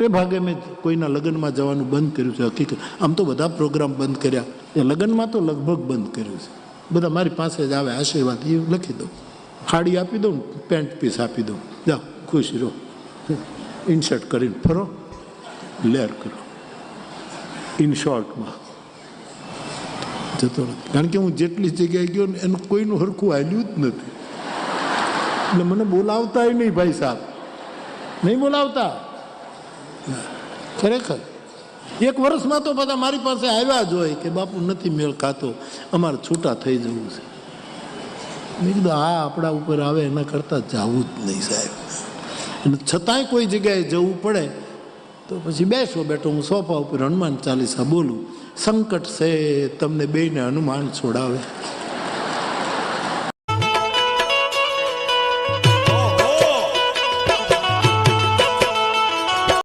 મોટે ભાગે મેં કોઈના લગ્નમાં જવાનું બંધ કર્યું છે, હકીકત. આમ તો બધા પ્રોગ્રામ બંધ કર્યા. એ લગ્નમાં તો લગભગ બંધ કર્યું છે. બધા મારી પાસે જ આવે, આશીર્વાદ, એ લખી દઉં. ખાડી આપી દઉં પેન્ટ પીસ આપી દઉં. જાઓ, ખુશ રહો. ઇન્સર્ટ કરીને ફરો. લેર કરો. ઇન શોર્ટમાં જતો નથી કારણ કે હું જેટલી જગ્યાએ ગયો ને, એનું કોઈનું હરખું હાલ્યું જ નથી. એટલે મને બોલાવતાય નહીં ભાઈ સાહેબ. નહીં બોલાવતા? ખરેખર. એક વર્ષમાં તો બધા મારી પાસે આવ્યા જ હોય કે બાપુ નથી મેળ ખાતો, અમારે છૂટા થઈ જવું છે. મેં કીધું, આ આપણા ઉપર આવે, એના કરતાં જવું જ નહીં સાહેબ. અને છતાંય કોઈ જગ્યાએ જવું પડે, તો પછી બેસો, બેઠો, હું સોફા ઉપર હનુમાન ચાલીસા બોલું. સંકટ છે, તમને બેને હનુમાન છોડાવે.